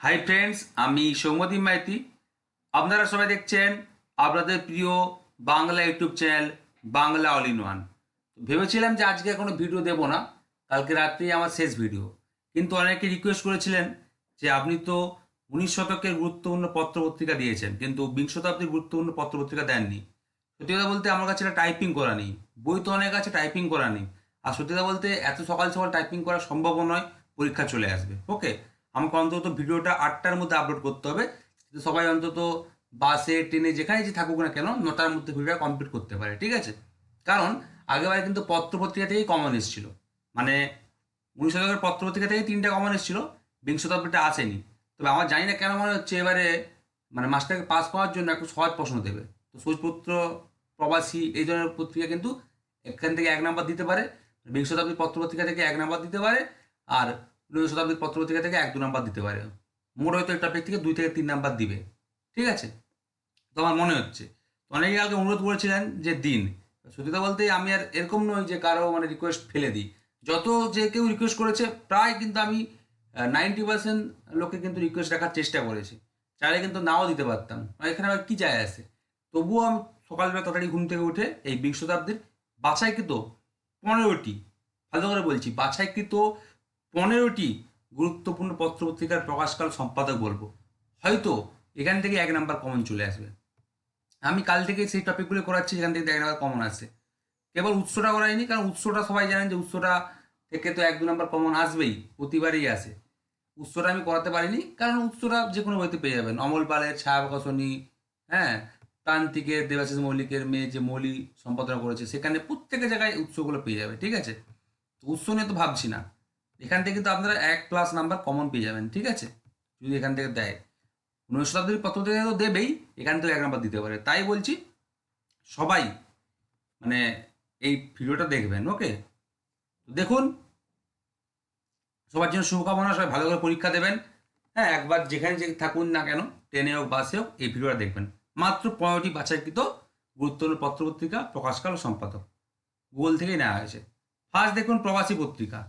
Hi friends আমি সৌমদী মাইতি। আপনারা সবাই দেখছেন আপনাদের প্রিয় Bangla YouTube channel Bangla all in one. ভেবেছিলাম যে আজকে কোনো ভিডিও দেবো না, কালকে রাত্রি আমার শেষ ভিডিও। কিন্তু অনেকে রিকোয়েস্ট করেছিলেন যে আপনি তো উনিশ শতকের গুরুত্বপূর্ণ পত্রপত্রিকা দিয়েছেন, কিন্তু বিংশ শতাব্দীর গুরুত্বপূর্ণ পত্রপত্রিকা দেননি। সত্যি কথা বলতে আমার কাছে এটা টাইপিং করা নেই। বই তো অনেক আছে টাইপিং করা নেই। আর সত্যি কথা বলতে এত সকাল সকাল টাইপিং করা সম্ভব নয়, পরীক্ষা চলে আসবে। ওকে আমাকে অন্তত ভিডিওটা আটটার মধ্যে আপলোড করতে হবে। সবাই অন্তত বাসে, ট্রেনে যেখানে যে থাকুক না কেন, নটার মধ্যে ভিডিওটা কমপ্লিট করতে পারে, ঠিক আছে? কারণ আগেবারে কিন্তু পত্রপত্রিকা থেকেই কমন এসেছিল। মানে উনিশ শতকের পত্রপত্রিকা থেকে তিনটা কমন এসেছিল, বিংশ শতাব্দীটা আসেনি। তবে আমার জানি না কেন মনে হচ্ছে এবারে মানে মাস্টারকে পাস পাওয়ার জন্য একটু সহজ প্রশ্ন দেবে। তো সূচপত্র প্রবাসী, এই ধরনের পত্রিকা কিন্তু এখান থেকে এক নাম্বার দিতে পারে, বিংশ শতাব্দীর পত্রপত্রিকা থেকে এক নাম্বার দিতে পারে। আর শতাব্দীর পত্রপত্রিকা থেকে এক দু নাম্বার দিতে পারে। মোট হয়তো এই টপিক থেকে দুই থেকে তিন নাম্বার দিবে। ঠিক আছে? তো আমার মনে হচ্ছে। তো অনেকে কালকে অনুরোধ করেছিলেন যে দিন। সত্যি বলতে আমি আর এরকম নই যে কারও মানে রিকোয়েস্ট ফেলে দিই। যত যে কেউ রিকোয়েস্ট করেছে, প্রায় কিন্তু আমি নাইনটি পার্সেন্ট লোকে কিন্তু রিকোয়েস্ট রাখার চেষ্টা করেছি। চাইলে কিন্তু নাও দিতে পারতাম। এখানে আবার কী যায় আসে তবুও আমি সকালবেলা তাড়াতাড়ি ঘুম থেকে উঠে এই বিংশ শতাব্দীর বাছাইকৃত পনেরোটি, ভালো করে বলছি, বাছাইকৃত পনেরোটি গুরুত্বপূর্ণ পত্রপত্রিকার প্রকাশকাল সম্পাদক বলব। হয়তো এখান থেকে এক নাম্বার কমন চলে আসবে। আমি কাল থেকে সেই টপিকগুলো করাচ্ছি যেখান থেকে এক নাম্বার কমন আসে কেবল উৎসটা করাইনি, কারণ উৎসটা সবাই জানেন যে উৎসটা থেকে তো এক দু নাম্বার কমন আসবেই, প্রতিবারই আসে। উৎসটা আমি করাতে পারিনি, কারণ উৎসটা যে কোনো বইতে পেয়ে যাবেন। অমল পালের, ছায়াপ্রকাশনী হ্যাঁ প্রান্তিকের দেবাশিস মল্লিকের মেয়ে যে মৌলি সম্পাদনা করেছে, সেখানে প্রত্যেকের জায়গায় উৎসগুলো পেয়ে যাবে, ঠিক আছে? তো উৎস নিয়ে তো ভাবছি না। এখান থেকে কিন্তু আপনারা এক প্লাস নাম্বার কমন পেয়ে যাবেন, ঠিক আছে? যদি এখান থেকে দেয়। উনিশ শতাব্দীর পত্র থেকে তো দেবেই, এখান থেকে এক নাম্বার দিতে পারে। তাই বলছি, সবাই মানে এই ভিডিওটা দেখবেন ওকে দেখুন, সবার জন্য শুভকামনা, সবাই ভালো করে পরীক্ষা দেবেন। হ্যাঁ একবার যেখানে যে থাকুন না কেন, ট্রেনে হোক, বাসে হোক, এই ভিডিওটা দেখবেন। মাত্র পনেরোটি বাছাইকৃত গুরুত্বপূর্ণ পত্রপত্রিকা প্রকাশকাল ও সম্পাদক। গুগল থেকেই নেওয়া হয়েছে। ফার্স্ট দেখুন প্রবাসী পত্রিকা।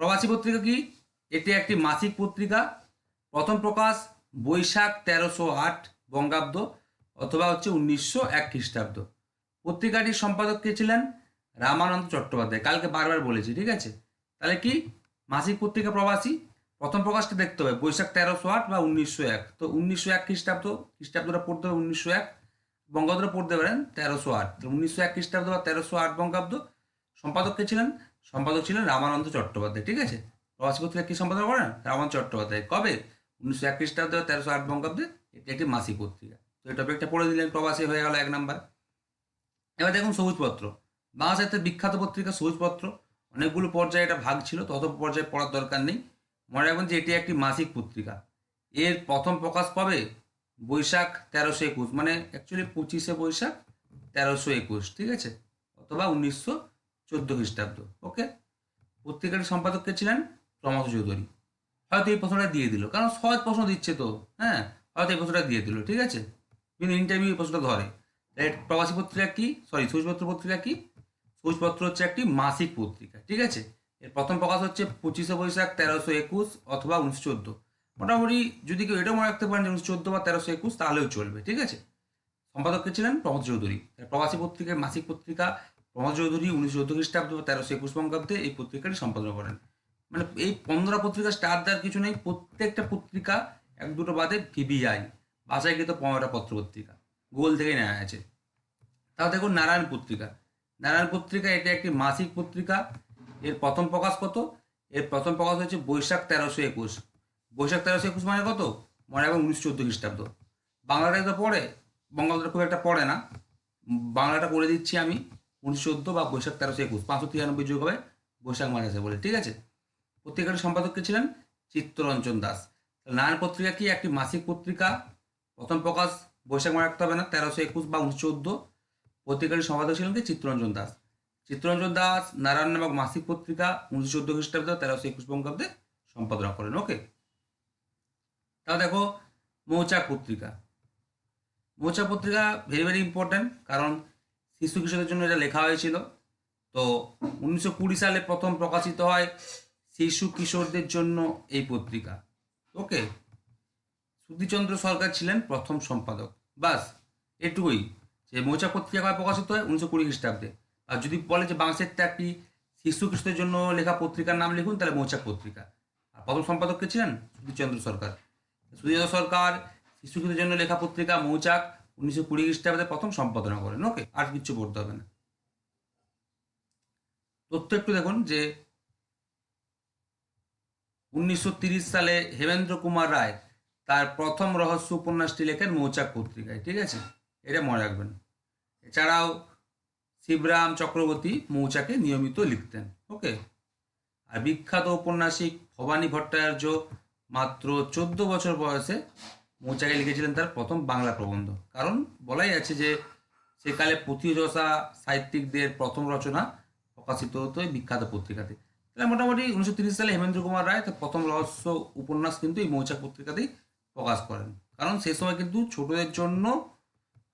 প্রবাসী পত্রিকা কি? এটি একটি মাসিক পত্রিকা। প্রথম প্রকাশ বৈশাখ তেরোশো আট বঙ্গাব্দ অথবা হচ্ছে উনিশশো এক খ্রিস্টাব্দ। পত্রিকাটির সম্পাদক কে ছিলেন? রামানন্দ চট্টোপাধ্যায়। কালকে বারবার বলেছি, ঠিক আছে? তাহলে কি? মাসিক পত্রিকা প্রবাসী। প্রথম প্রকাশটা দেখতে হবে, বৈশাখ তেরোশো আট বা উনিশশো এক। তো উনিশশো এক খ্রিস্টাব্দ, খ্রিস্টাব্দটা পড়তে হবে উনিশশো এক, বঙ্গাব্দটা পড়তে পারেন তেরোশো আট। উনিশশো এক খ্রিস্টাব্দ বা তেরোশো আট বঙ্গাব্দ। সম্পাদক কে ছিলেন? সম্পাদক ছিলেন রামানন্দ চট্টোপাধ্যায়, ঠিক আছে? প্রবাসী পত্রিকা কি সম্পাদক করেন রামানন্দ চট্টোপাধ্যায়। কবে? উনিশশো এক খ্রিস্টাব্দে তেরোশো আট বঙ্গাব্দে এটি একটি মাসিক পত্রিকা। তো এই টপিকটা পড়ে দিলেন, প্রবাসী হয়ে গেল এক নাম্বার। এবার দেখুন সবুজপত্র। বাংলা সাহিত্যের বিখ্যাত পত্রিকা সবুজপত্র। অনেকগুলো পর্যায়ে এটা ভাগ ছিল, তত পর্যায়ে পড়ার দরকার নেই। মনে রাখবেন যে এটি একটি মাসিক পত্রিকা। এর প্রথম প্রকাশ পাবে বৈশাখ তেরোশো একুশ মানে অ্যাকচুয়ালি পঁচিশে বৈশাখ তেরোশো একুশ, ঠিক আছে? অথবা উনিশশো চোদ্দ খ্রিস্টাব্দ ওকে পত্রিকাটির সম্পাদক কে ছিলেন? প্রমথ চৌধুরী। হয়তো এই প্রশ্নটা দিয়ে দিল, কারণ সহজ প্রশ্ন দিচ্ছে তো হ্যাঁ? হয়তো এই প্রশ্নটা দিয়ে দিল, ঠিক আছে? কিন্তু ইন্টারভিউ এই প্রশ্নটা ধরে। প্রবাসী পত্রিকা কি? সরি সূচপত্র পত্রিকা কি? সূচপত্র হচ্ছে একটি মাসিক পত্রিকা, ঠিক আছে? এর প্রথম প্রকাশ হচ্ছে পঁচিশে বৈশাখ তেরোশো একুশ অথবা উনিশশো চোদ্দ। মোটামুটি যদি কেউ এটাও মনে রাখতে পারেন যে উনিশশো চোদ্দ বা তেরোশো একুশ, তাহলেও চলবে, ঠিক আছে? সম্পাদক কে ছিলেন? প্রমোদ চৌধুরী। প্রবাসী পত্রিকার মাসিক পত্রিকা প্রমোদ চৌধুরী উনিশশো চোদ্দ খ্রিস্টাব্দ বা তেরোশো একুশ বঙ্গাব্দে এই পত্রিকাটি সম্পাদনা করেন। মানে এই পনেরো পত্রিকা স্টার দেওয়ার কিছু নেই, প্রত্যেকটা পত্রিকা এক দুটো বাদে ভিবিআই বাসায় কিন্তু পনেরোটা পত্র পত্রিকা, গুগল থেকে নেওয়া আছে তাও দেখুন নারায়ণ পত্রিকা। নারায়ণ পত্রিকা, এটা একটি মাসিক পত্রিকা, এর প্রথম প্রকাশ কত? এর প্রথম প্রকাশ হচ্ছে বৈশাখ তেরোশো একুশ। বৈশাখ তেরোশো একুশ মানে কত? মনে রাখবেন উনিশশো চোদ্দ খ্রিস্টাব্দ বাংলাটাই তো পড়ে বঙ্গাব্দটা খুব একটা পড়ে না। বাংলাটা করে দিচ্ছি আমি। উনিশশো চোদ্দ বা বৈশাখ তেরোশো একুশ, পাঁচশো তিরানব্বই যোগ হবে বৈশাখ মাস আছে বলে, ঠিক আছে? পত্রিকাটির সম্পাদক কে ছিলেন? চিত্তরঞ্জন দাস। নারায়ণ পত্রিকা কি একটি মাসিক পত্রিকা? প্রথম প্রকাশ বৈশাখ মাস রাখতে হবে না, তেরোশো একুশ বা উনিশশো চোদ্দ পত্রিকাটির সম্পাদক ছিলেন কি? চিত্তরঞ্জন দাস। চিত্তরঞ্জন দাস নারায়ণ নামক মাসিক পত্রিকা উনিশশো চোদ্দ খ্রিস্টাব্দে তেরোশো একুশ বঙ্গাব্দে সম্পাদনা করেন, ওকে? তাহলে দেখো, মৌচাক পত্রিকা। মৌচাক পত্রিকা ভেরি ভেরি ইম্পর্ট্যান্ট কারণ শিশু কিশোরদের জন্য এটা লেখা হয়েছিল। তো উনিশশো কুড়ি সালে প্রথম প্রকাশিত হয় শিশু কিশোরদের জন্য এই পত্রিকা। ওকে সুধীরচন্দ্র সরকার ছিলেন প্রথম সম্পাদক। বাস, এটুকুই যে মৌচাক পত্রিকা প্রকাশিত হয়? উনিশশো কুড়ি খ্রিস্টাব্দে। আর যদি বলে যে বাংলাদেশের একটি শিশু খ্রিস্টের জন্য লেখা পত্রিকার নাম লিখুন, তাহলে মৌচাক পত্রিকা। আর প্রথম সম্পাদক কে ছিলেন? সুধীরচন্দ্র সরকার। সুধীরচন্দ্র সরকার, শিশু খ্রিস্টের জন্য লেখা পত্রিকা মৌচাক। উনিশশো কুড়ি খ্রিস্টাব্দে প্রথম সম্পাদনা করেন ওকে আর কিছু পড়তে হবে না। তথ্য একটু দেখুন, যে উনিশশো সালে হেমেন্দ্র কুমার রায় তার প্রথম রহস্য উপন্যাসটি লেখেন মৌচাক পত্রিকায়, ঠিক আছে? এটা মনে রাখবেন। এছাড়াও শিবরাম চক্রবর্তী মৌচাকে নিয়মিত লিখতেন ওকে আর বিখ্যাত ঔপন্যাসিক ভবানী ভট্টাচার্য মাত্র চোদ্দ বছর বয়সে মৌচাকে লিখেছিলেন তার প্রথম বাংলা প্রবন্ধ। কারণ বলাই আছে যে সেকালে পুঁথিযশা সাহিত্যিকদের প্রথম রচনা প্রকাশিত হতো বিখ্যাত পত্রিকাতে। তাহলে মোটামুটি উনিশশো তিরিশ সালে হেমেন্দ্র কুমার রায় তার প্রথম রহস্য উপন্যাস কিন্তু এই মৌচাক পত্রিকাতেই প্রকাশ করেন। কারণ সেই সময় কিন্তু ছোটদের জন্য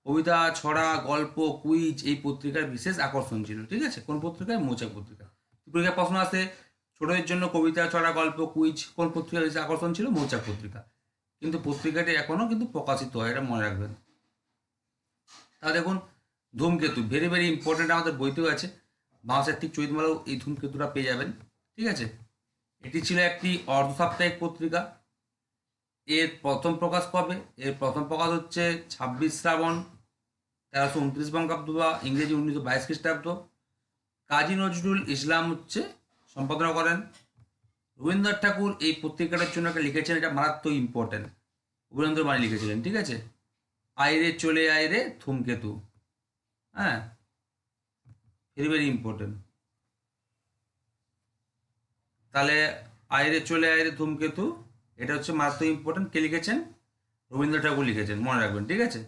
কবিতা, ছড়া, গল্প, কুইজ এই পত্রিকার বিশেষ আকর্ষণ ছিল, ঠিক আছে? কোন পত্রিকায় মৌচাক পত্রিকা। পত্রিকার প্রশ্ন আসে, ছোটদের জন্য কবিতা, ছড়া, গল্প, কুইজ কোন পত্রিকার বিশেষ আকর্ষণ ছিল? মৌচাক পত্রিকা। কিন্তু পত্রিকাটি এখনও কিন্তু প্রকাশিত হয়, এটা মনে রাখবেন। তা দেখুন, ধূমকেতু ভেরি ভেরি ইম্পর্টেন্ট আমাদের বইতেও আছে। বাংলাসাহিত্যিক চৈতমালাও এই ধূমকেতুটা পেয়ে যাবেন, ঠিক আছে? এটি ছিল একটি অর্ধ সাপ্তাহিক পত্রিকা। এর প্রথম প্রকাশ কবে? এর প্রথম প্রকাশ হচ্ছে ছাব্বিশ শ্রাবণ, তেরোশো উনত্রিশ বঙ্গাব্দ বা ইংরেজি উনিশশো বাইশ খ্রিস্টাব্দ। কাজী নজরুল ইসলাম হচ্ছে সম্পাদনা করেন। রবীন্দ্রনাথ ঠাকুর এই পত্রিকাটার জন্য একটা লিখেছেন, এটা মারাত্মক ইম্পর্টেন্ট রবীন্দ্র মানে লিখেছিলেন, ঠিক আছে? আইরে চলে আইরে ধূমকেতু হ্যাঁ? ভেরি ভেরি ইম্পর্টেন্ট তাহলে আইরে চলে আইরে ধূমকেতু এটা হচ্ছে মারাত্মক ইম্পর্টেন্ট কে লিখেছেন? রবীন্দ্র ঠাকুর লিখেছেন, মনে রাখবেন, ঠিক আছে?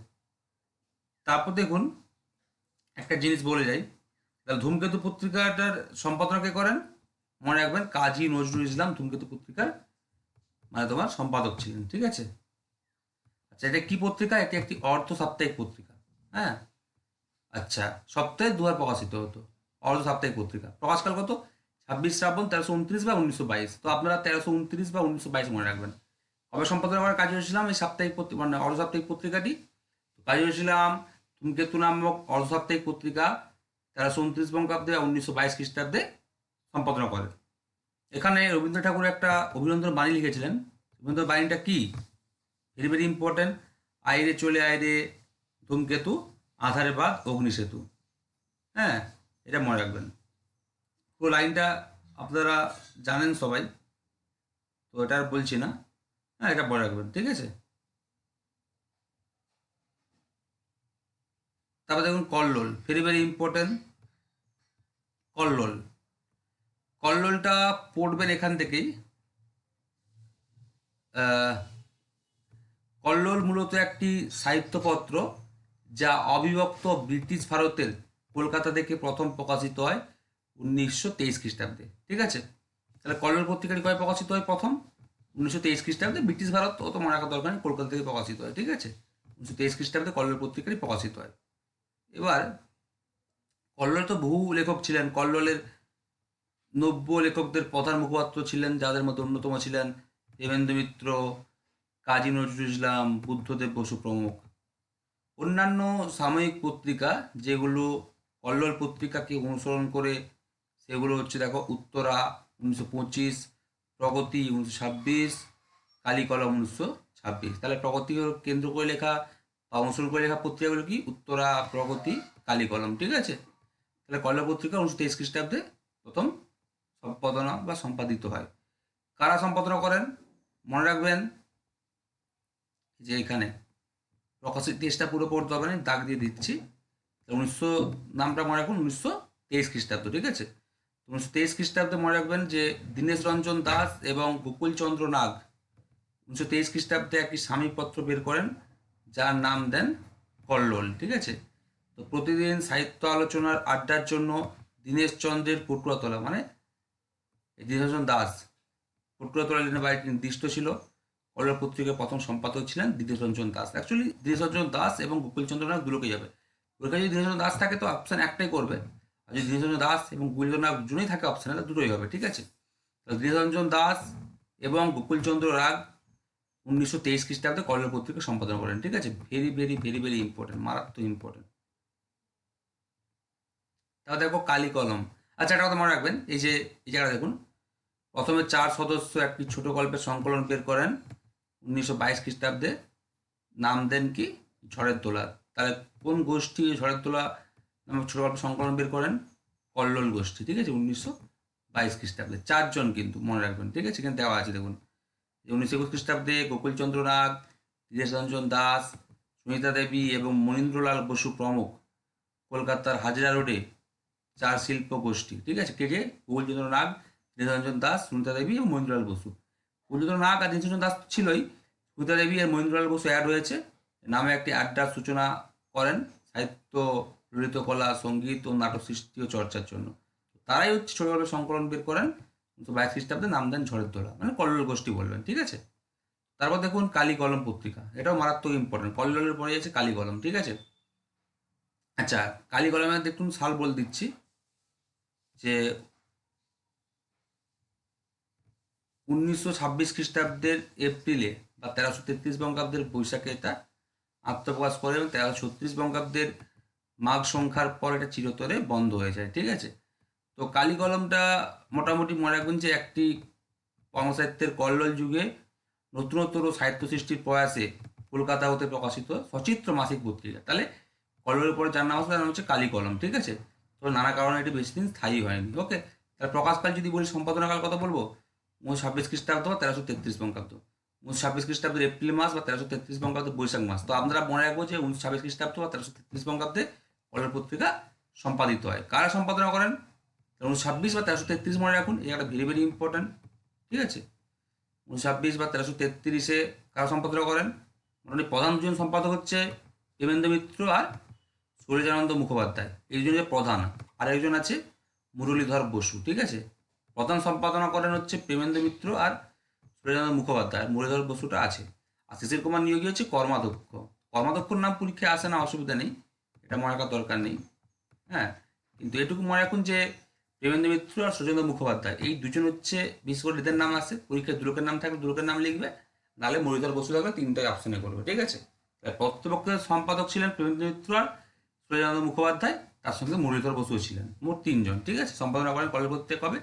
তারপর দেখুন, একটা জিনিস বলে যাই। তাহলে ধূমকেতু পত্রিকাটার সম্পাদনা কে করেন? মনে রাখবেন, কাজী নজরুল ইসলাম ধূমকেতু পত্রিকার মানে তোমার সম্পাদক ছিলেন, ঠিক আছে? আচ্ছা এটা কি পত্রিকা? এটি একটি অর্ধ সাপ্তাহিক পত্রিকা হ্যাঁ? আচ্ছা সপ্তাহে দুবার প্রকাশিত হতো অর্ধ সাপ্তাহিক পত্রিকা। প্রকাশকাল কত? ছাব্বিশ শ্রাবণ তেরোশো উনত্রিশ বা উনিশশো বাইশ। তো আপনারা তেরোশো উনত্রিশ বা উনিশশো বাইশ মনে রাখবেন। কবে সম্পাদনা করার কাজ হয়েছিলাম? এই সাপ্তাহিক পত্রিকা মানে অর্ধ সাপ্তাহিক পত্রিকাটি কাজ হয়েছিলাম ধূমকেতু নামক অর্ধ সাপ্তাহিক পত্রিকা, তেরোশো উনত্রিশ বঙ্গাব্দে বা উনিশশো বাইশ খ্রিস্টাব্দে। সম্পাদনা করে। এখানে রবীন্দ্র ঠাকুর একটা অভিনন্দন বাণী লিখেছিলেন। রবীন্দ্র বাণীটা কি? ভেরি ভেরি ইম্পর্টেন্ট আইরে চলে আইরে ধূমকেতু, আধারে বাদ অগ্নিসেতু। হ্যাঁ এটা মনে রাখবেন। পুরো লাইনটা আপনারা জানেন সবাই, তো এটা আর বলছি না। হ্যাঁ এটা মনে রাখবেন, ঠিক আছে? তারপর দেখুন Kallol very very important Kallol. কল্লোলটা পড়বেন এখান থেকেই। কল্লোল মূলত একটি সাহিত্যপত্র যা অবিভক্ত ব্রিটিশ ভারতের কলকাতা থেকে প্রথম প্রকাশিত হয় উনিশশো তেইশ খ্রিস্টাব্দে। ঠিক আছে? তাহলে কল্লোল পত্রিকাটি কবে প্রকাশিত হয় প্রথম? উনিশশো তেইশ খ্রিস্টাব্দে ব্রিটিশ ভারত অত মনে রাখার দরকার কলকাতা থেকে প্রকাশিত হয়, ঠিক আছে? উনিশশো তেইশ খ্রিস্টাব্দে কল্লোল পত্রিকাটি প্রকাশিত হয়। এবার, কল্লোল তো বহু লেখক ছিলেন, কল্লোলের নব্য লেখকদের প্রধান মুখপাত্র ছিলেন, যাদের মধ্যে অন্যতম ছিলেন দেবেন্দ্র মিত্র, কাজী নজরুল ইসলাম, বুদ্ধদেব বসু প্রমুখ। অন্যান্য সাময়িক পত্রিকা যেগুলো কল্লোল পত্রিকাকে অনুসরণ করে, সেগুলো হচ্ছে দেখো উত্তরা উনিশশো পঁচিশ, প্রগতি উনিশশো ছাব্বিশ, কালিকলম উনিশশো ছাব্বিশ। তাহলে প্রগতি কেন্দ্র করে লেখা বা অনুসরণ করে লেখা পত্রিকাগুলো কি? উত্তরা, প্রগতি, কালিকলম, ঠিক আছে? তাহলে কল্লোল পত্রিকা উনিশশো তেইশ খ্রিস্টাব্দে প্রথম সম্পাদনা বা সম্পাদিত হয়। কারা সম্পাদনা করেন? মনে রাখবেন যে এখানে প্রকাশের দেশটা পুরো পড়তে হবে না দাগ দিয়ে দিচ্ছি। উনিশশো, নামটা মনে রাখুন, উনিশশো তেইশ খ্রিস্টাব্দ, ঠিক আছে? উনিশশো তেইশ খ্রিস্টাব্দে মনে রাখবেন যে দীনেশ রঞ্জন দাস এবং গোকুলচন্দ্র নাগ উনিশশো তেইশ খ্রিস্টাব্দে একটি স্বামীপত্র বের করেন, যার নাম দেন কল্লোল, ঠিক আছে? তো প্রতিদিন সাহিত্য আলোচনার আড্ডার জন্য দীনেশ চন্দ্রের পটুয়াতলা মানে দীনেশচন্দ্র দাস। পটুয়াতলা লেনের বাড়িটি নির্দিষ্ট ছিল কল্লোল পত্রিকার প্রথম সম্পাদক ছিলেন দীনেশ রঞ্জন দাস। অ্যাকচুয়ালি দীনেশ রঞ্জন দাস এবং গোকুলচন্দ্র নাগ দুটোকেই যাবে। ওইখানে যদি দীনেশ রঞ্জন দাস থাকে তো অপশান একটাই করবে। আর যদি দীনেশ রঞ্জন দাস এবং গোকুলচন্দ্র নাগ দুজনেই থাকে অপশানে তাহলে দুটোই হবে, ঠিক আছে? তো দীনেশ রঞ্জন দাস এবং গোকুলচন্দ্র রাগ উনিশশো তেইশ খ্রিস্টাব্দে কল্লোল পত্রিকা সম্পাদনা করেন, ঠিক আছে? Very very very very important মারাত্মক ইম্পর্টেন্ট তাহলে দেখো কালী কলম। আচ্ছা একটা কথা মনে রাখবেন, এই যে, এই জায়গাটা দেখুন। প্রথমে চার সদস্য একটি ছোট গল্পের সংকলন বের করেন উনিশশো বাইশ খ্রিস্টাব্দে। নাম দেন কি? ঝড়ের তোলা। তাহলে কোন গোষ্ঠী ঝড়ের তোলা নামক ছোট গল্পের সংকলন বের করেন? কল্লোল গোষ্ঠী, ঠিক আছে? উনিশশো বাইশ খ্রিস্টাব্দে। চারজন কিন্তু, মনে রাখবেন, ঠিক আছে? এখানে দেওয়া আছে, দেখুন। উনিশশো একুশ খ্রিস্টাব্দে গোকুলচন্দ্র নাগ রঞ্জন দাস, সুনিতা দেবী এবং মনীন্দ্রলাল বসু প্রমুখ কলকাতার হাজরা রোডে চার শিল্প গোষ্ঠী, ঠিক আছে? কে কে? গোকুলচন্দ্র নাগ দীনেশরঞ্জন দাস, সুনিতা দেবী এবং মহেন্দ্রলাল বসু। গোকুলচন্দ্র নাগ আর দীনেশরঞ্জন দাস ছিলই। সুনিতা দেবী আর মহেন্দ্রলাল বসু অ্যাড হয়েছে। নামে একটি আড্ডার সূচনা করেন সাহিত্য, ললিত কলা, সংগীত ও নাটক সৃষ্টি ও চর্চার জন্য। তারাই হচ্ছে ছোট সংকলন বের করেন। বাইশ খ্রিস্টাব্দে নাম দেন ঝড়ের তোলা মানে কল্লোল গোষ্ঠী বলবেন, ঠিক আছে? তারপর দেখুন কালী কলম পত্রিকা, এটাও মারাত্মক ইম্পর্টেন্ট কল্লোলের পরে আছে কালী কলম ঠিক আছে? আচ্ছা কালী কলমের দেখুন সাল বল দিচ্ছি যে উনিশশো ছাব্বিশ খ্রিস্টাব্দের এপ্রিলে বা তেরোশো তেত্রিশ বঙ্গাব্দের বৈশাখে এটা আত্মপ্রকাশ করে এবং তেরোশো ছত্রিশ বঙ্গাব্দের মাঘ সংখ্যার পর এটা চিরতরে বন্ধ হয়ে যায়, ঠিক আছে? তো কালী কলমটা মোটামুটি মনে রাখবেন যে একটি কর্মসাহিত্যের কল্লোল যুগে নতুনত্তর সাহিত্য সৃষ্টির প্রয়াসে কলকাতা হতে প্রকাশিত সচিত্র মাসিক পত্রিকা। তাহলে কল্লোলের পরে যার নাম আসবে তার নাম হচ্ছে কালী কলম ঠিক আছে? তো নানা কারণে এটি বেশি দিন স্থায়ী হয়নি, ওকে? তাহলে প্রকাশকাল যদি বলি, সম্পাদনাকাল কথা বলব? উনিশশো ছাব্বিশ খ্রিস্টাব্দ বা তেরোশো তেত্রিশ বঙ্গাব্দ উনিশশো ছাব্বিশ খ্রিস্টাব্দের এপ্রিল মাস বা তেরোশো তেত্রিশ বঙ্গাব্দ বৈশাখ মাস তো আমরা মনে রাখব যে উনিশ ছাব্বিশ খ্রিস্টাব্দ বা তেরোশো তেত্রিশ বঙ্গাব্দে কল্লোল পত্রিকা সম্পাদিত হয়। কারা সম্পাদনা করেন উনিশ ছাব্বিশ বা তেরোশো তেত্রিশ মনে রাখুন এই একটা ভেরি ভেরি ইম্পর্ট্যান্ট ঠিক আছে? উনিশশো ছাব্বিশ বা তেরোশো তেত্রিশে কারা সম্পাদনা করেন মোটামুটি প্রধান দুজন সম্পাদক হচ্ছে দেবেন্দ্র মিত্র আর সূর্যানন্দ মুখোপাধ্যায়। এই দুজনের প্রধান আর একজন আছে মুরলীধর বসু, ঠিক আছে? প্রধান সম্পাদনা করেন হচ্ছে প্রেমেন্দ্র মিত্র আর সূর্যানন্দ মুখোপাধ্যায়। আর মুরলীধর বসুটা আছে। আর শিশির কুমার নিয়োগী হচ্ছে কর্মাধ্যক্ষ। কর্মাধ্যক্ষর নাম পরীক্ষায় আসে না, অসুবিধা নেই। এটা মনে রাখার দরকার নেই। হ্যাঁ কিন্তু এটুকু মনে রাখুন যে প্রেমেন্দ্র মিত্র আর সুজেন্দ্র মুখোপাধ্যায়, এই দুজন হচ্ছে বিশেষ করে এদের নাম আসে পরীক্ষায় দুলোকের নাম থাকলে দুলোকের নাম লিখবে, নাহলে মরিদার বসু থাকলে তিনটাই অপশনে করবে, ঠিক আছে? তাই পত্রপক্ষের সম্পাদক ছিলেন প্রেমেন্দ্র মিত্র আর সুজেন্দ্র মুখোপাধ্যায়, তার সঙ্গে মুরলীধর বসুও ছিলেন, মোট তিনজন, ঠিক আছে? সম্পাদনা করেন কলেজ পত্রিকা কবে?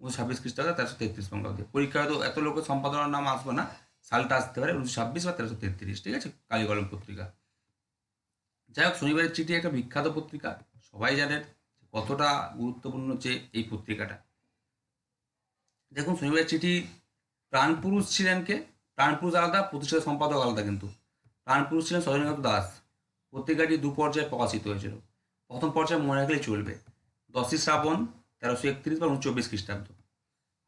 উনিশশো ছাব্বিশ খ্রিস্টাব্দে তেরোশো তেত্রিশ বঙ্গাব্দে। পরীক্ষা হয়তো এত লোকের সম্পাদনার নাম আসবে না, সালটা আসতে পারে উনিশশো ছাব্বিশ বা তেরোশো তেত্রিশ, ঠিক আছে? কালীকলম পত্রিকা। যাই হোক, শনিবারের চিঠি একটা বিখ্যাত পত্রিকা, সবাই জানেন কতটা গুরুত্বপূর্ণ যে এই পত্রিকাটা। দেখুন, শনিবারের চিঠি, প্রাণপুরুষ ছিলেন কে? প্রাণপুরুষ আলাদা, প্রতিষ্ঠাতা সম্পাদক আলাদা কিন্তু। প্রাণপুরুষ ছিলেন সজনীকান্ত দাস। পত্রিকাটি দু পর্যায়ে প্রকাশিত হয়েছিল। প্রথম পর্যায়ে মনে রাখলেই চলবে। দশই শ্রাবণ তেরোশো একত্রিশ বা উনচব্বিশ খ্রিস্টাব্দ।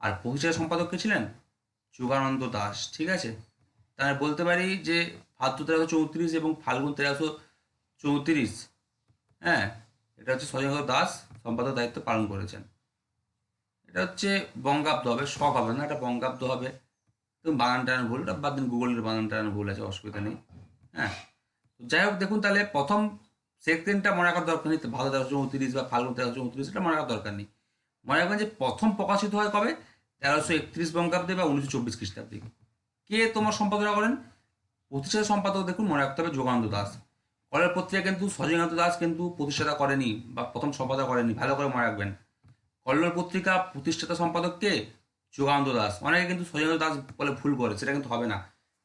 আর প্রতিষ্ঠাতা সম্পাদক কে ছিলেন? যোগানন্দ দাস, ঠিক আছে? তাহলে বলতে পারি যে ভাদ্র তেরোশো চৌত্রিশ এবং ফাল্গুন তেরোশো চৌত্রিশ হ্যাঁ? এটা হচ্ছে সজনীকান্ত দাস সম্পাদক দায়িত্ব পালন করেছেন। এটা হচ্ছে বঙ্গাব্দ হবে, শখ হবে না, এটা বঙ্গাব্দ হবে। তো বানান টানান ভুল, এটা বাদ দিন গুগলের বানান টানান ভুল আছে, অসুবিধা নেই হ্যাঁ? যাই হোক, দেখুন তাহলে প্রথম সেকেন্ডটা মনে রাখার দরকার নেই ভালো তেরোশো চৌত্রিশ বা ফাল্গুন তেরোশো চৌত্রিশ, এটা মনে রাখার দরকার নেই। মনে রাখবেন যে প্রথম প্রকাশিত হয় কবে? তেরোশো একত্রিশ বঙ্গাব্দে বা উনিশশো চব্বিশ খ্রিস্টাব্দে। কে তোমার সম্পাদনা করেন? প্রতিষ্ঠাতা সম্পাদক দেখুন, মনে রাখতে হবে যোগানন্দ দাস। কলের পত্রিকা কিন্তু সজনীকান্ত দাস কিন্তু প্রতিষ্ঠাতা করেনি বা প্রথম সম্পাদক করেনি, ভালো করে মনে রাখবেন। কল্লোল পত্রিকা প্রতিষ্ঠাতা সম্পাদককে যোগানন্দ দাস। অনেকে কিন্তু সজনীকান্ত দাস বলে ভুল করে, সেটা কিন্তু হবে না।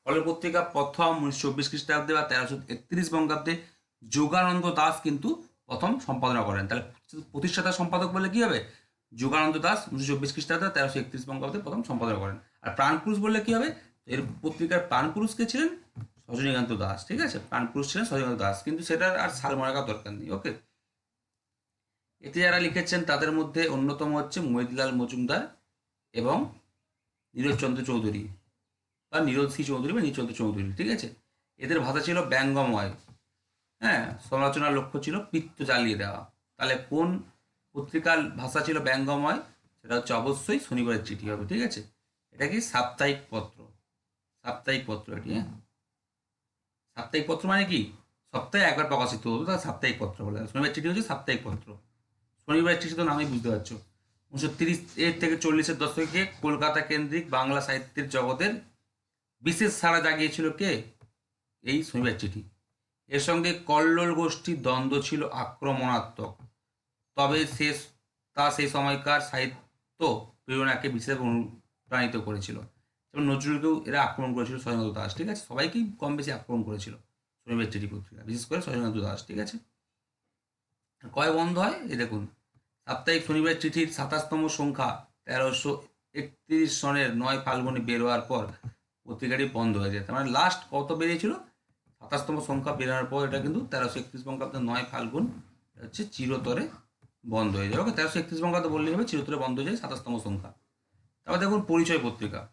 কল্লোল পত্রিকা প্রথম উনিশশো চব্বিশ খ্রিস্টাব্দে বা তেরোশো একত্রিশ বঙ্গাব্দে যোগানন্দ দাস কিন্তু প্রথম সম্পাদনা করেন। তাহলে প্রতিষ্ঠাতা সম্পাদক বলে কি হবে? যোগানন্দ দাস উনিশশো চব্বিশ খ্রিস্টাব্দে তেরোশো একত্রিশ বঙ্গাব্দে প্রথম সম্পাদনা করেন। আর প্রাণপুরুষ বললে কি হবে? এর পত্রিকার প্রাণপুরুষ কে ছিলেন সজনীকান্ত দাস, ঠিক আছে? প্রাণপুরুষ ছিলেন সজনীকান্ত দাস, কিন্তু সেটার আর সাল মনে রাখার দরকার নেই ওকে এতে যারা লিখেছেন তাদের মধ্যে অন্যতম হচ্ছে মহিদলাল মজুমদার এবং নীরজচন্দ্র চৌধুরী বা নীরজ সি চৌধুরী বা নীরচন্দ্র চৌধুরী, ঠিক আছে? এদের ভাষা ছিল ব্যঙ্গময়। হ্যাঁ সমালোচনার লক্ষ্য ছিল পিত্ত জ্বালিয়ে দেওয়া। তাহলে কোন পত্রিকার ভাষা ছিল ব্যঙ্গময়, সেটা হচ্ছে অবশ্যই শনিবারের চিঠি হবে, ঠিক আছে? এটা কি সাপ্তাহিক পত্র? সাপ্তাহিক পত্র এটি হ্যাঁ? সাপ্তাহিক পত্র মানে কি? সপ্তাহে একবার প্রকাশিত হতো তার সাপ্তাহিক পত্র বলে শনিবার চিঠি হচ্ছে সাপ্তাহিক পত্র। শনিবার চিঠি তো নামেই বুঝতে পারছ। উনিশশো তিরিশ এর থেকে চল্লিশের দশকে কলকাতা কেন্দ্রিক বাংলা সাহিত্যের জগতের বিশেষ সাড়া জাগিয়েছিল কে? এই শনিবার চিঠি। এর সঙ্গে কল্লোল গোষ্ঠীর দ্বন্দ্ব ছিল আক্রমণাত্মক। তবে শেষ, তা সেই সময়কার সাহিত্য প্রেরণাকে বিশেষ অনুপ্রাণিত করেছিল। যেমন নজরুলকেও এরা আক্রমণ করেছিল সজনেন্দ্র দাস, ঠিক আছে? সবাইকেই কম বেশি আক্রমণ করেছিল চিঠি পত্রিকা, বিশেষ করে সজনেন্দ্র দাস, ঠিক আছে? কয় বন্ধ হয়? এই দেখুন, সাপ্তাহিক শনিবার চিঠির সাতাশতম সংখ্যা তেরোশো একত্রিশ সনের নয় ফাল্গুনে বের হওয়ার পর পত্রিকাটি বন্ধ হয়ে যায়। তার মানে লাস্ট কত বেরিয়েছিল? সাতাশতম সংখ্যা বেরোনোর পর এটা কিন্তু তেরোশো একত্রিশ বঙ্গাব্দে নয় ফাল্গুন হচ্ছে চিরতরে বন্ধ হয়ে যায়। ওকে, তেরোশো একত্রিশ বঙ্গাব্দে বললেই হবে, চিরতরে বন্ধ হয়ে যায়, সাতাশতম সংখ্যা। তারপর দেখুন পরিচয় পত্রিকা।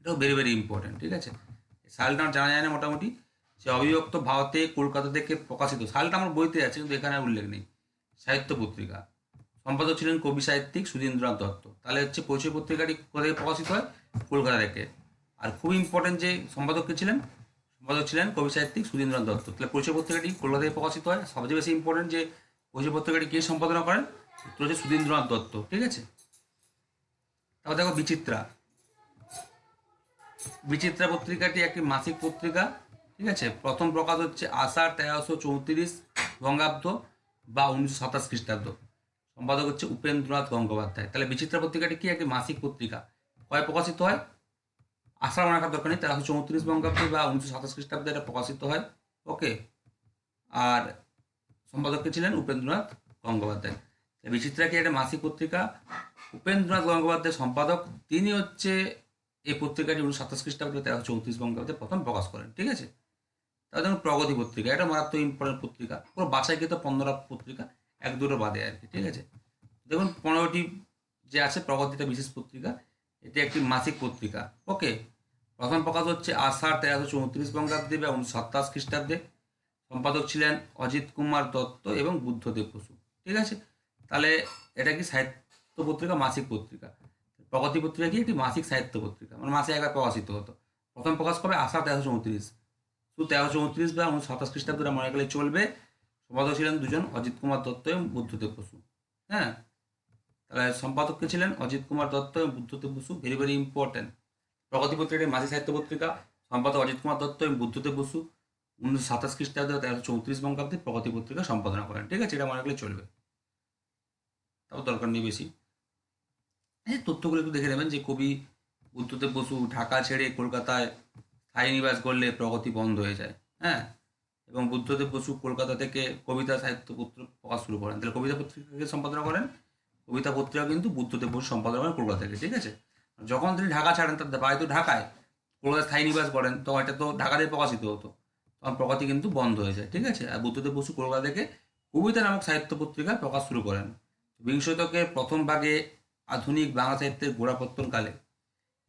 এটাও ভেরি ভেরি ইম্পর্টেন্ট ঠিক আছে? সালটা আমার জানা যায় না মোটামুটি। যে অবিভক্ত ভারতে, কলকাতা থেকে প্রকাশিত। সালটা আমার বইতে আছে, কিন্তু এখানে উল্লেখ নেই। সাহিত্য পত্রিকা। সম্পাদক ছিলেন কবি সাহিত্যিক সুধীন্দ্রনাথ দত্ত। তাহলে হচ্ছে পরিচয় পত্রিকাটি কোথা থেকে প্রকাশিত হয়? কলকাতা থেকে। আর খুব ইম্পর্টেন্ট যে সম্পাদক কে ছিলেন? সম্পাদক ছিলেন কবি সাহিত্যিক সুধীন্দ্রনাথ দত্ত। তাহলে পরিচয় পত্রিকাটি কলকাতা থেকে প্রকাশিত হয়? সবচেয়ে বেশি ইম্পর্টেন্ট যে পরিচয় পত্রিকাটি কে সম্পাদনা করেন? উত্তর হচ্ছে সুধীন্দ্রনাথ দত্ত, ঠিক আছে? তারপর দেখো বিচিত্রা। বিচিত্রা পত্রিকাটি একটি মাসিক পত্রিকা, ঠিক আছে? প্রথম প্রকাশ হচ্ছে আষাঢ় তেরোশো চৌত্রিশ বঙ্গাব্দ বা উনিশশো সাতাশ খ্রিস্টাব্দ। সম্পাদক হচ্ছে উপেন্দ্রনাথ গঙ্গোপাধ্যায়। তাহলে বিচিত্রা পত্রিকাটি কি একটি মাসিক পত্রিকা? কয় প্রকাশিত হয়? আষাঢ় মনে রাখার দরকার নেই, তেরোশো চৌত্রিশ বঙ্গাব্দে বা উনিশশো সাতাশ খ্রিস্টাব্দে এটা প্রকাশিত হয়। ওকে? আর সম্পাদক কে ছিলেন উপেন্দ্রনাথ গঙ্গোপাধ্যায়। বিচিত্রা কি একটা মাসিক পত্রিকা? উপেন্দ্রনাথ গঙ্গোপাধ্যায় সম্পাদক, তিনি হচ্ছে এই পত্রিকাটি উনিশশো সাতাশ খ্রিস্টাব্দে তেরোশো চৌত্রিশ বঙ্গাব্দে প্রথম প্রকাশ করেন, ঠিক আছে? তার যেমন প্রগতি পত্রিকা, এটা মারাত্মক ইম্পর্টেন্ট পত্রিকা। পুরো বাছাইকৃত পনেরোটা পত্রিকা, এক দুটো বাদে আর কি, ঠিক আছে? দেখুন, পনেরোটি যে আছে প্রগতিটা বিশেষ পত্রিকা, এটি একটি মাসিক পত্রিকা, ওকে? প্রথম প্রকাশ হচ্ছে আষাঢ় তেরোশো চৌত্রিশ বঙ্গাব্দে বা উনিশশো সাতাশ খ্রিস্টাব্দে। সম্পাদক ছিলেন অজিত কুমার দত্ত এবং বুদ্ধদেব বসু। ঠিক আছে? তাহলে এটা কি সাহিত্য পত্রিকা মাসিক পত্রিকা? প্রগতি পত্রিকা কি? একটি মাসিক সাহিত্য পত্রিকা মানে মাসে একবার প্রকাশিত হতো। প্রথম প্রকাশ কবে? আষাঢ় তেরোশো চৌত্রিশ শুধু তেরোশো চৌত্রিশ বা উনিশশো সাতাশ খ্রিস্টাব্দে মনে গেলে চলবে। সম্পাদক ছিলেন দুজন, অজিত কুমার দত্ত এবং বুদ্ধদেব বসু। হ্যাঁ? তাহলে সম্পাদক কে ছিলেন? অজিত কুমার দত্ত এবং Buddhadeb Basu. Very very important Pragati পত্রিকা মাসিক সাহিত্য পত্রিকা সম্পাদক অজিত কুমার দত্ত এবং বুদ্ধদেব বসু। উনিশশো সাতাশ খ্রিস্টাব্দে তেরোশো চৌত্রিশ বঙ্গাব্দে প্রগতি পত্রিকা সম্পাদনা করেন। ঠিক আছে, এটা মনে রাখলে চলবে। তাও দরকার নেই বেশি। এই তথ্যগুলো একটু দেখে নেবেন যে কবি বুদ্ধদেব বসু ঢাকা ছেড়ে কলকাতায় স্থায়ী নিবাস করলে প্রগতি বন্ধ হয়ে যায় হ্যাঁ? এবং বুদ্ধদেব বসু কলকাতা থেকে কবিতা সাহিত্য পত্র প্রকাশ শুরু করেন। তাহলে কবিতা পত্রিকাকে সম্পাদনা করেন? কবিতা পত্রিকা কিন্তু বুদ্ধদেব বসু সম্পাদনা করেন কলকাতা থেকে, ঠিক আছে? যখন তিনি ঢাকা ছাড়েন, তার বাড়ি তো ঢাকায়, কলকাতায় স্থায়ী নিবাস করেন, তো এটা তো ঢাকাতে প্রকাশিত হতো। তখন প্রগতি কিন্তু বন্ধ হয়ে যায়, ঠিক আছে? আর বুদ্ধদেব বসু কলকাতা থেকে কবিতা নামক সাহিত্য পত্রিকা প্রকাশ শুরু করেন। বিংশ শতকের প্রথম ভাগে আধুনিক বাংলা সাহিত্যের গোড়াপত্তনকালে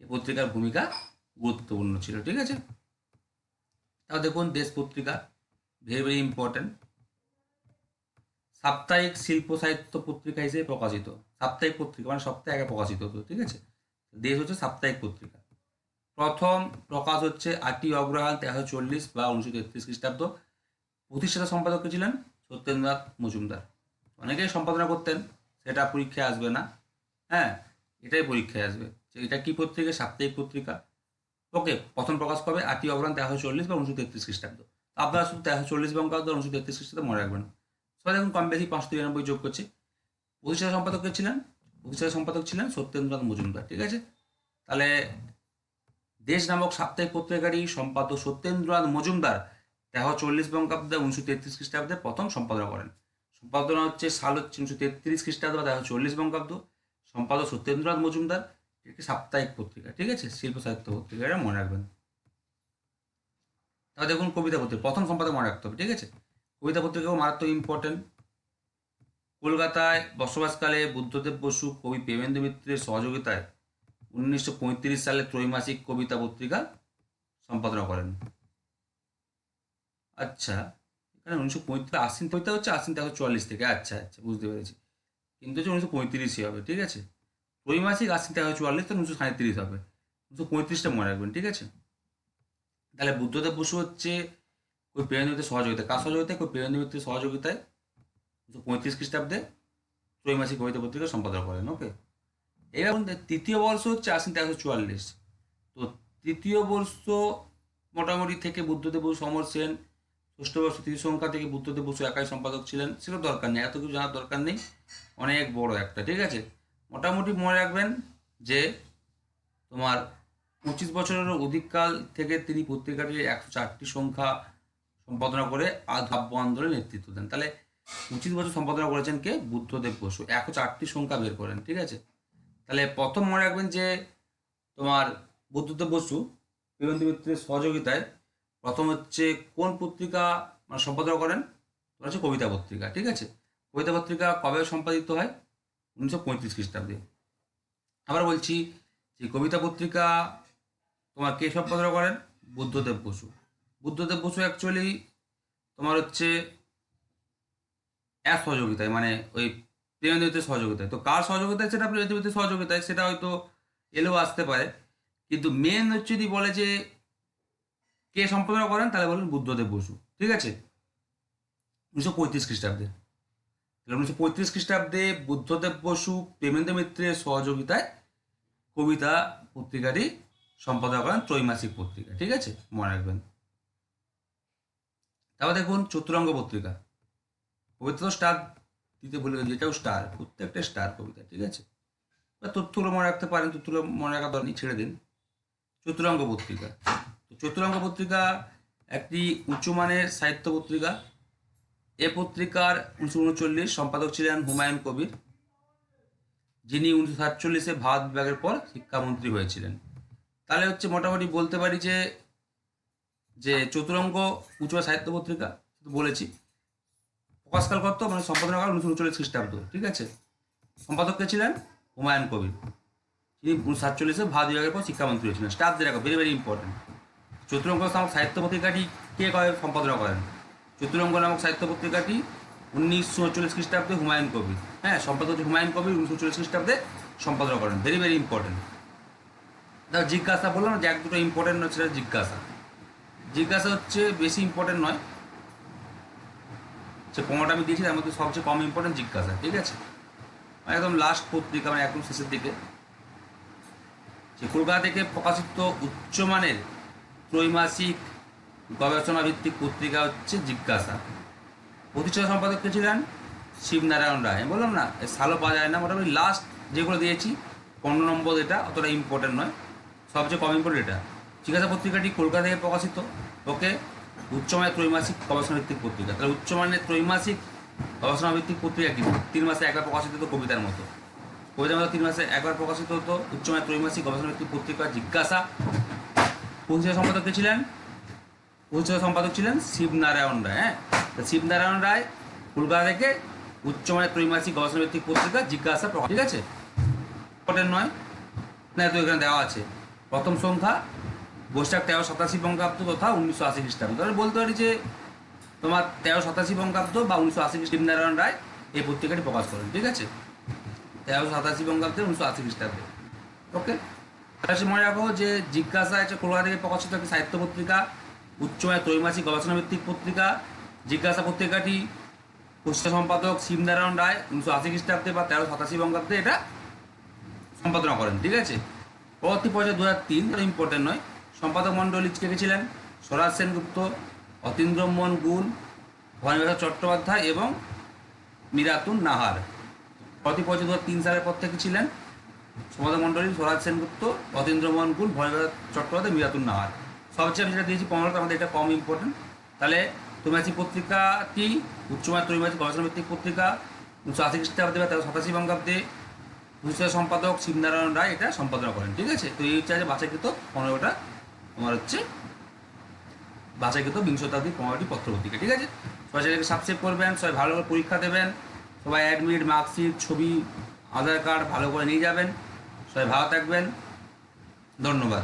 এই পত্রিকার ভূমিকা গুরুত্বপূর্ণ ছিল, ঠিক আছে? তাও দেখুন, দেশ পত্রিকা ভেরি ভেরি ইম্পর্টেন্ট সাপ্তাহিক শিল্প সাহিত্য পত্রিকা হিসেবে প্রকাশিত। সাপ্তাহিক পত্রিকা মানে সপ্তাহে আগে প্রকাশিত হতো, ঠিক আছে? দেশ হচ্ছে সাপ্তাহিক পত্রিকা। প্রথম প্রকাশ হচ্ছে আটই অগ্রহায়ণ তেরোশো চল্লিশ বা উনিশশো তেত্রিশ খ্রিস্টাব্দ। প্রতিষ্ঠাতা সম্পাদক ছিলেন? সত্যেন্দ্রনাথ মজুমদার। অনেকেই সম্পাদনা করতেন, সেটা পরীক্ষায় আসবে না। হ্যাঁ এটাই পরীক্ষায় আসবে। এটা কি পত্রিকা? সাপ্তাহিক পত্রিকা। ওকে, প্রথম প্রকাশ পাবে আটই অগ্রহায়ণ তেরোশো চল্লিশ বা উনিশশো তেত্রিশ খ্রিস্টাব্দ। আপনারা শুধু তেরোশো চল্লিশ বঙ্গাব্দ উনিশশো তেত্রিশ খ্রিস্টাব্দ মনে রাখবেন। সবাই দেখুন কম বেশি পাঁচশো তিরানব্বই যোগ করছে। প্রতিষ্ঠাতা সম্পাদক ছিলেন? প্রতিষ্ঠাতা সম্পাদক ছিলেন সত্যেন্দ্রনাথ মজুমদার। ঠিক আছে? তাহলে দেশ নামক সাপ্তাহিক পত্রিকাটি সম্পাদক সত্যেন্দ্রনাথ মজুমদার তেরো চল্লিশ বঙ্গাব্দে উনিশশো তেত্রিশ খ্রিস্টাব্দে প্রথম সম্পাদনা করেন। সম্পাদনা হচ্ছে সাল হচ্ছে উনিশশো তেত্রিশ খ্রিস্টাব্দ বা তেরো চল্লিশ বঙ্গাব্দ। সম্পাদক সত্যেন্দ্রনাথ মজুমদার একটি সাপ্তাহিক পত্রিকা, ঠিক আছে? শিল্প সাহিত্য পত্রিকা এটা মনে রাখবেন। তাহলে দেখুন কবিতা পত্রিকা, প্রথম সম্পাদক মনে রাখতে হবে, ঠিক আছে? কবিতা পত্রিকাও মারাত্মক ইম্পর্টেন্ট কলকাতায় বসবাসকালে বুদ্ধদেব বসু, কবি প্রেমেন্দ্র মিত্রের সহযোগিতায় উনিশশো পঁয়ত্রিশ সালে ত্রৈমাসিক কবিতা পত্রিকা সম্পাদনা করেন। আচ্ছা এখানে উনিশশো পঁয়ত্রিশ, আশ্বিন কবিতা হচ্ছে আশ্বিন তেরোশো চুয়াল্লিশ থেকে আচ্ছা আচ্ছা বুঝতে পেরেছি। কিন্তু হচ্ছে উনিশশো পঁয়ত্রিশই হবে, ঠিক আছে? ত্রৈমাসিক আশ্বিন তেরোশো চুয়াল্লিশ তো উনিশশো সাঁত্রিশ হবে। উনিশশো পঁয়ত্রিশটা মনে রাখবেন, ঠিক আছে? তাহলে বুদ্ধদেব বসু হচ্ছে ওই প্রেমেন্দ্র সহযোগিতা। কার সহযোগিতায়? ওই প্রেমেন্দ্র মিত্রের সহযোগিতায় উনিশশো পঁয়ত্রিশ খ্রিস্টাব্দে ত্রৈমাসিক কবিতা পত্রিকা সম্পাদনা করেন, ওকে? এবার তৃতীয় বর্ষ হচ্ছে আশ্বিন তেরোশো চুয়াল্লিশ। তো তৃতীয় বর্ষ মোটামুটি থেকে বুদ্ধদেব বসু সমর সেন, ষষ্ঠ বর্ষ তৃতীয় সংখ্যা থেকে বুদ্ধদেব বসু একাই সম্পাদক ছিলেন, সেটা দরকার নেই, এত কিছু জানার দরকার নেই, অনেক বড় একটা, ঠিক আছে? মোটামুটি মনে রাখবেন যে তোমার পঁচিশ বছরের অধিককাল থেকে তিনি পত্রিকাটির একশো চারটি সংখ্যা সম্পাদনা করে আধাব্য আন্দোলনের নেতৃত্ব দেন। তাহলে পঁচিশ বছর সম্পাদনা করেছেন কে? বুদ্ধদেব বসু। একশো চারটি সংখ্যা বের করেন, ঠিক আছে? তাহলে প্রথম মনে রাখবেন যে তোমার বুদ্ধদেব বসু বীরেন্দ্র মিত্রের সহযোগিতায় প্রথম হচ্ছে কোন পত্রিকা মানে সম্পাদনা করেন? তোমার হচ্ছে কবিতা পত্রিকা, ঠিক আছে? কবিতা পত্রিকা কবে সম্পাদিত হয়? উনিশশো পঁয়ত্রিশ খ্রিস্টাব্দে। আবার বলছি যে কবিতা পত্রিকা তোমার কে সম্পাদনা করেন? বুদ্ধদেব বসু। বুদ্ধদেব বসু অ্যাকচুয়ালি তোমার হচ্ছে এক সহযোগিতায় মানে ওই প্রেমেন্দ্রদের সহযোগিতায়। তো কার সহযোগিতায়? সেটা প্রেমেন্দ্রদের সহযোগিতায়, সেটা হয়তো এলেও আসতে পারে। কিন্তু মেন হচ্ছে যদি বলে যে, কে সম্পাদনা করেন? তাহলে বলেন বুদ্ধদেব বসু। ঠিক আছে? উনিশশো পঁয়ত্রিশ খ্রিস্টাব্দে। তাহলে উনিশশো পঁয়ত্রিশ খ্রিস্টাব্দে বুদ্ধদেব বসু প্রেমেন্দ্র মিত্রের সহযোগিতায় কবিতা পত্রিকাটি সম্পাদনা করেন, ত্রৈমাসিক পত্রিকা। ঠিক আছে? মনে রাখবেন। তারপর দেখুন চতুরঙ্গ পত্রিকা। কবিতা তো স্টার দিতে ভুলে গেছি এটাও স্টার প্রত্যেকটা স্টার কবিতা ঠিক আছে? বা তথ্যগুলো মনে রাখতে পারেন তথ্যগুলো মনে রাখা দরকার ছেড়ে দিন। চতুরঙ্গ পত্রিকা। তো চতুরঙ্গ পত্রিকা একটি উচ্চমানের সাহিত্য পত্রিকা। এ পত্রিকার উনিশশো উনচল্লিশ সম্পাদক ছিলেন হুমায়ুন কবির, যিনি উনিশশো সাতচল্লিশে ভারত বিভাগের পর শিক্ষামন্ত্রী হয়েছিলেন। তাহলে হচ্ছে মোটামুটি বলতে পারি যে যে চতুরঙ্গ উচ্চ সাহিত্য পত্রিকা বলেছি। প্রকাশকাল কত? মানে সম্পাদনা কাল উনিশশো উনচল্লিশ খ্রিস্টাব্দ, ঠিক আছে? সম্পাদক কে ছিলেন? হুমায়ুন কবির। তিনি উনিশশো সাতচল্লিশে ভারত বিভাগের পর শিক্ষামন্ত্রী হয়েছিলেন। স্টাফদের রাখো ভেরি ভেরি ইম্পর্টেন্ট চতুরঙ্গ নামক সাহিত্য পত্রিকাটি কে সম্পাদনা করেন। চতুরঙ্গ নামক সাহিত্য পত্রিকাটি উনিশশো চল্লিশ খ্রিস্টাব্দে হুমায়ুন কবির। হ্যাঁ সম্পাদক হুমায়ুন কবির, উনিশশো চল্লিশ খ্রিস্টাব্দে সম্পাদনা করেন। ভেরি ভেরি ইম্পর্টেন্ট তার জিজ্ঞাসা বললাম যে এক দুটো ইম্পর্টেন্ট হচ্ছে জিজ্ঞাসা। জিজ্ঞাসা হচ্ছে বেশি ইম্পর্টেন্ট নয়। সে পনেরোটা আমি দিয়েছি, তার মধ্যে সবচেয়ে কম ইম্পর্টেন্ট জিজ্ঞাসা, ঠিক আছে? মানে একদম লাস্ট পত্রিকা মানে একদম শেষের দিকে। যে কলকাতা থেকে প্রকাশিত উচ্চমানের ত্রৈমাসিক গবেষণা ভিত্তিক পত্রিকা হচ্ছে জিজ্ঞাসা। প্রতিষ্ঠাতা সম্পাদক কে ছিলেন? শিবনারায়ণ রায়। আমি বললাম, না, এ সালও পাওয়া যায় না। মোটামুটি লাস্ট যেগুলো দিয়েছি, পনেরো নম্বর এটা অতটা ইম্পর্টেন্ট নয়। সবচেয়ে কম ইম্পর্টেন্ট এটা। জিজ্ঞাসা পত্রিকাটি কলকাতা থেকে প্রকাশিত। ওকে উচ্চমানের ত্রৈমাসিক গবেষণা ভিত্তিক পত্রিকা। তাহলে উচ্চমানের ত্রৈমাসিক গবেষণা ভিত্তিক পত্রিকা কি? তিন মাসে একবার প্রকাশিত হতো কবিতার মতো। কবিতার মতো তিন মাসে একবার প্রকাশিত হতো উচ্চমানের ত্রৈমাসিক গবেষণা ভিত্তিক পত্রিকা জিজ্ঞাসা। পরিচয় সম্পাদক ছিলেন? পরিচয় সম্পাদক ছিলেন শিবনারায়ণ রায় হ্যাঁ? শিবনারায়ণ রায় কলকাতা থেকে উচ্চমানের ত্রৈমাসিক গবেষণা ভিত্তিক পত্রিকা জিজ্ঞাসা প্রকাশ ঠিক আছে? নয়। না, তো এখানে দেওয়া আছে। প্রথম সংখ্যা বৈশাখ তেরো সাতাশি বঙ্গাব্দ তথা উনিশশো আশি খ্রিস্টাব্দ। তাহলে বলতে পারি যে তোমার তেরো সাতাশি বঙ্গাব্দ বা উনিশশো আশি শিবনারায়ণ রায় এই পত্রিকাটি প্রকাশ করেন, ঠিক আছে? তেরো সাতাশি বঙ্গাব্দে, উনিশশো আশি খ্রিস্টাব্দে। ওকে তাহলে মনে রাখো যে জিজ্ঞাসা হচ্ছে কলকাতা থেকে প্রকাশিত একটি সাহিত্য পত্রিকা উচ্চমায় ত্রৈমাসিক গবেষণা ভিত্তিক পত্রিকা। জিজ্ঞাসা পত্রিকাটি পুষ্য সম্পাদক শিবনারায়ণ রায় উনিশশো আশি খ্রিস্টাব্দে বা তেরো সাতাশি বঙ্গাব্দে এটা সম্পাদনা করেন, ঠিক আছে? পরবর্তী পর্যায়ে দু হাজার তিন ইম্পর্টেন্ট নয়। সম্পাদক মণ্ডলী ছিলেন স্বরাজ সেনগুপ্ত অতীন্দ্রমোহন গুণ ভবানীপ্রসাদ চট্টোপাধ্যায় এবং মিরাতুন নাহার। পরবর্তী পর্যায়ে দু তিন সালের পর থেকে ছিলেন সম্পাদক মণ্ডলী স্বরাজ সেনগুপ্ত অতীন্দ্রমোহন গুণ ভবানীপ্রসাদ চট্টোপাধ্যায়, মিরাতুন নাহার। সবচেয়ে আমি যেটা দিয়েছি, পনেরোটা, আমাদের এটা কম ইম্পর্টেন্ট তাহলে ত্রৈমাসিক পত্রিকাটি উচ্চমায় ত্রৈমাসিক গবেষণা ভিত্তিক পত্রিকা, উনিশশো আশি খ্রিস্টাব্দে বা তেরো সাতাশি বঙ্গাব্দে সম্পাদক শিবনারায়ণ রায় এটা সম্পাদনা করেন, ঠিক আছে? তো এই হচ্ছে আজ বাছাইকৃত পনেরোটা তোমার হচ্ছে বাছাইকৃত বিংশ শতাব্দীর পনেরোটি পত্রপত্রিকা, ঠিক আছে? সবাই সেটাকে সাবস্ক্রাইব করবেন, সবাই ভালো করে পরীক্ষা দেবেন, সবাই অ্যাডমিট মার্কশিট ছবি আধার কার্ড ভালো করে নিয়ে যাবেন। সবাই ভালো থাকবেন। ধন্যবাদ।